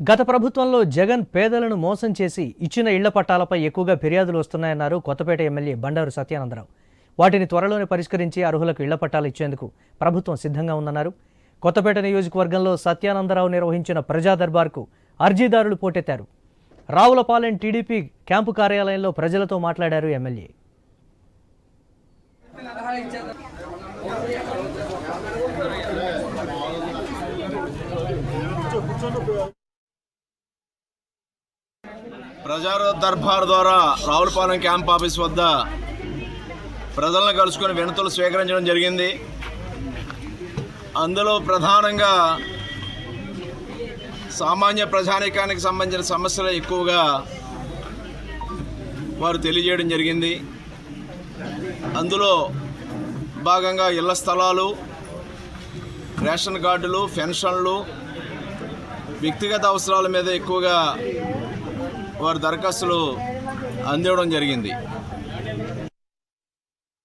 గత ప్రభుత్వంలో జగన్ పేదలను మోసం చేసి ఇచ్చిన ఇళ్ళ పట్టాలపై ఎక్కువగా ఫిర్యాదులు వస్తున్నాయన్నారు కొత్తపేట ఎమ్మెల్యే బండారు సత్యానందరావు. వాటిని త్వరలోనే పరిష్కరించి అర్హులకు ఇళ్ళ పట్టాలు ఇచ్చేందుకు ప్రభుత్వం సిద్ధంగా ఉందన్నారు. కొత్తపేట నియోజకవర్గంలో సత్యానందరావు నిర్వహించిన ప్రజా దర్బార్కు అర్జీదారులు పోటెత్తారు. రావులపాలెం టీడీపీ క్యాంపు కార్యాలయంలో ప్రజలతో మాట్లాడారు ఎమ్మెల్యే. ప్రజా దర్బార్ ద్వారా రావులపాలెం క్యాంప్ ఆఫీస్ వద్ద ప్రజలను కలుసుకొని వినతులు స్వీకరించడం జరిగింది. అందులో ప్రధానంగా సామాన్య ప్రజానీకానికి సంబంధించిన సమస్యలు ఎక్కువగా వారు తెలియజేయడం జరిగింది. అందులో భాగంగా ఇళ్ళ స్థలాలు రేషన్ కార్డులు పెన్షన్లు వ్యక్తిగత అవసరాల మీద ఎక్కువగా వారి దరఖాస్తులు అందివ్వడం జరిగింది.